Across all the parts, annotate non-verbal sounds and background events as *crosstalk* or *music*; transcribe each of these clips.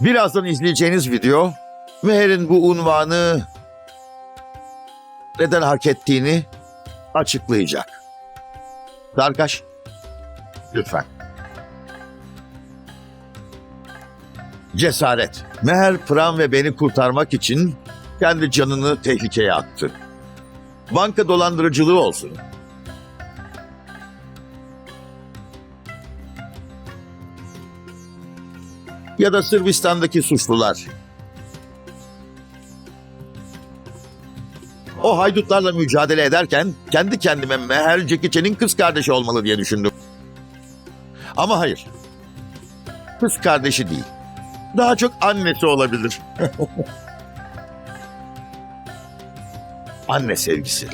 Birazdan izleyeceğiniz video Meher'in bu unvanı neden hak ettiğini açıklayacak. Darkaş, lütfen. Cesaret. Meher, Pram ve beni kurtarmak için kendi canını tehlikeye attı. Banka dolandırıcılığı olsun. Ya da Sırbistan'daki suçlular. O haydutlarla mücadele ederken kendi kendime Meher Cekiçe'nin kız kardeşi olmalı diye düşündüm. Ama hayır. Kız kardeşi değil. Daha çok annesi olabilir. *laughs* Anne sevgisi.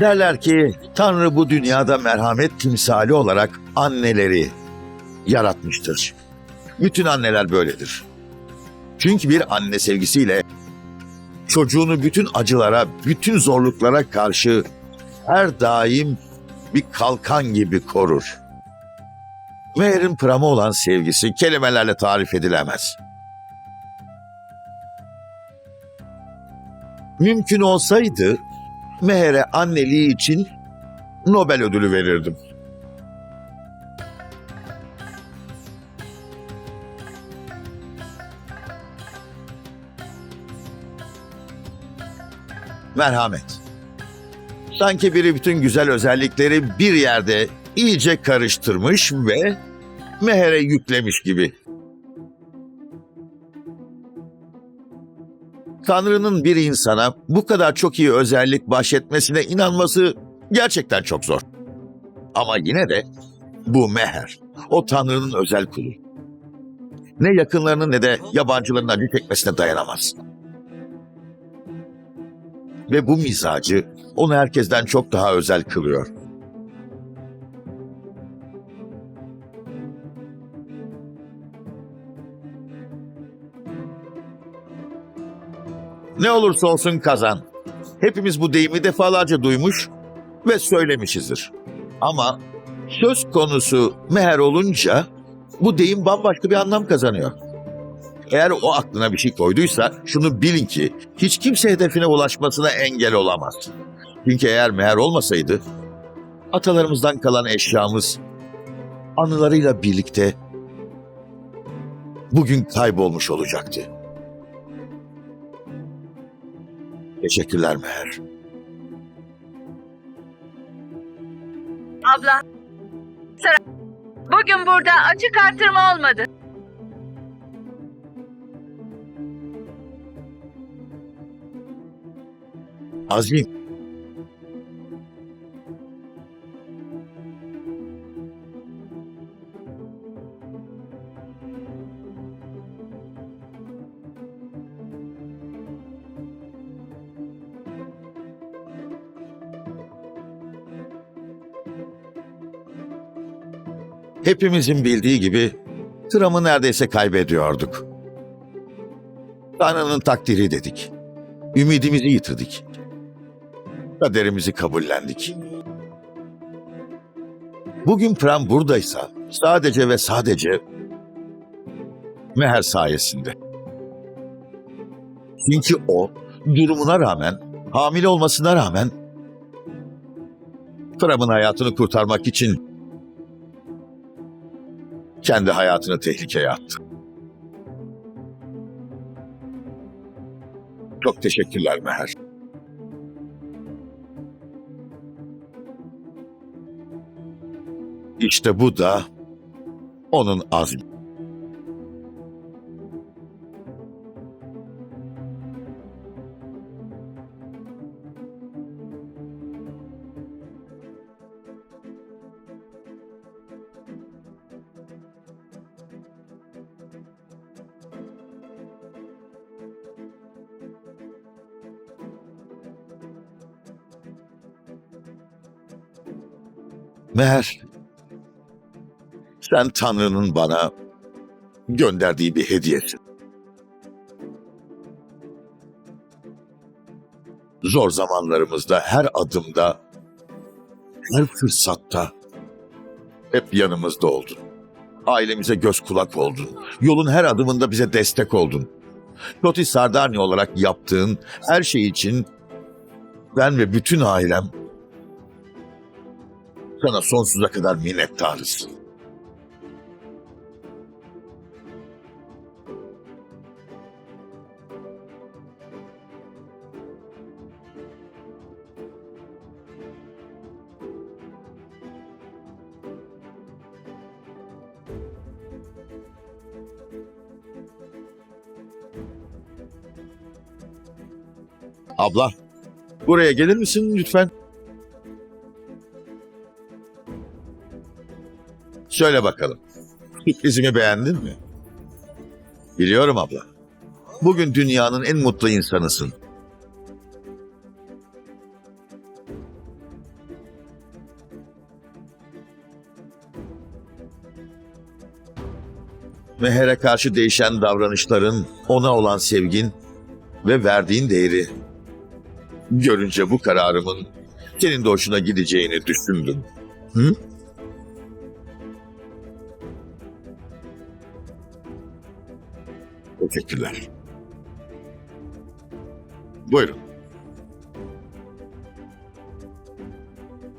Derler ki Tanrı bu dünyada merhamet timsali olarak anneleri yaratmıştır. Bütün anneler böyledir. Çünkü bir anne sevgisiyle çocuğunu bütün acılara, bütün zorluklara karşı her daim bir kalkan gibi korur. Meher'in Pram'a olan sevgisi kelimelerle tarif edilemez. Mümkün olsaydı Meher'e anneliği için Nobel ödülü verirdim. Merhamet. Sanki biri bütün güzel özellikleri bir yerde iyice karıştırmış ve Meher'e yüklemiş gibi. Tanrı'nın bir insana bu kadar çok iyi özellik bahşetmesine inanması gerçekten çok zor. Ama yine de bu Meher, o Tanrı'nın özel kulu. Ne yakınlarının ne de yabancıların acı çekmesine dayanamaz. Ve bu mizacı onu herkesten çok daha özel kılıyor. Ne olursa olsun kazan. Hepimiz bu deyimi defalarca duymuş ve söylemişizdir. Ama söz konusu meher olunca bu deyim bambaşka bir anlam kazanıyor. Eğer o aklına bir şey koyduysa şunu bilin ki hiç kimse hedefine ulaşmasına engel olamaz. Çünkü eğer meher olmasaydı atalarımızdan kalan eşyamız anılarıyla birlikte bugün kaybolmuş olacaktı. Teşekkürler Meher. Abla. Sıra. Bugün burada açık artırma olmadı. Azim. Hepimizin bildiği gibi Tram'ı neredeyse kaybediyorduk. Tanrı'nın takdiri dedik. Ümidimizi yitirdik. Kaderimizi kabullendik. Bugün Pram buradaysa sadece ve sadece Meher sayesinde. Çünkü o durumuna rağmen, hamile olmasına rağmen Pram'ın hayatını kurtarmak için kendi hayatını tehlikeye attı. Çok teşekkürler Meher. İşte bu da onun azmi. Meğer sen Tanrı'nın bana gönderdiği bir hediyesin. Zor zamanlarımızda her adımda, her fırsatta Hep yanımızda oldun. Ailemize göz kulak oldun. Yolun her adımında bize destek oldun. Koti Sardani olarak yaptığın her şey için ben ve bütün ailem sana sonsuza kadar minnettarız. Abla, buraya gelir misin lütfen? Söyle bakalım. Sürprizimi beğendin mi? Biliyorum abla. Bugün dünyanın en mutlu insanısın. Meher'e karşı değişen davranışların, ona olan sevgin ve verdiğin değeri görünce bu kararımın senin de hoşuna gideceğini düşündüm. Hı? Teşekkürler. Buyurun.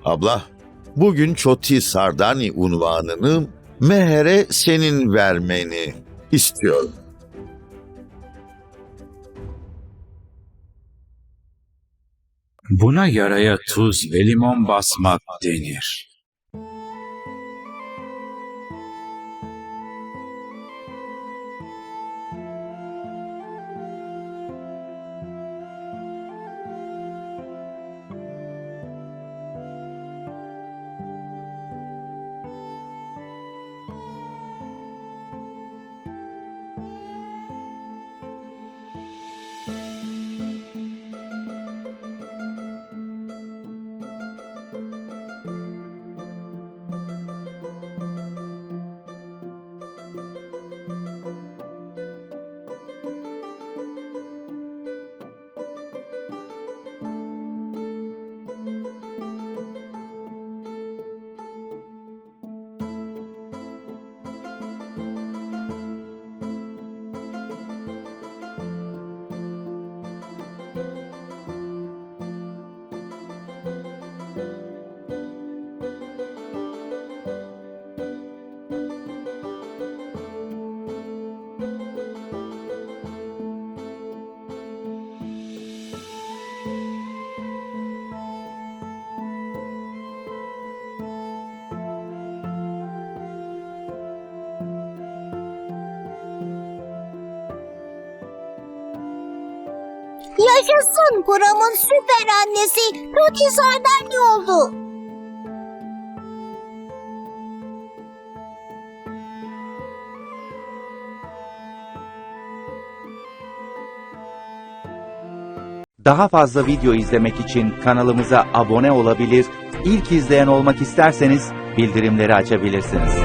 Abla, bugün Çoti Sardani unvanını Meher'e senin vermeni istiyorum. Buna yaraya tuz ve limon basmak denir. Yaşasın Pram'ın süper annesi Tuti Sardani oldu. Daha fazla video izlemek için kanalımıza abone olabilir, ilk izleyen olmak isterseniz bildirimleri açabilirsiniz.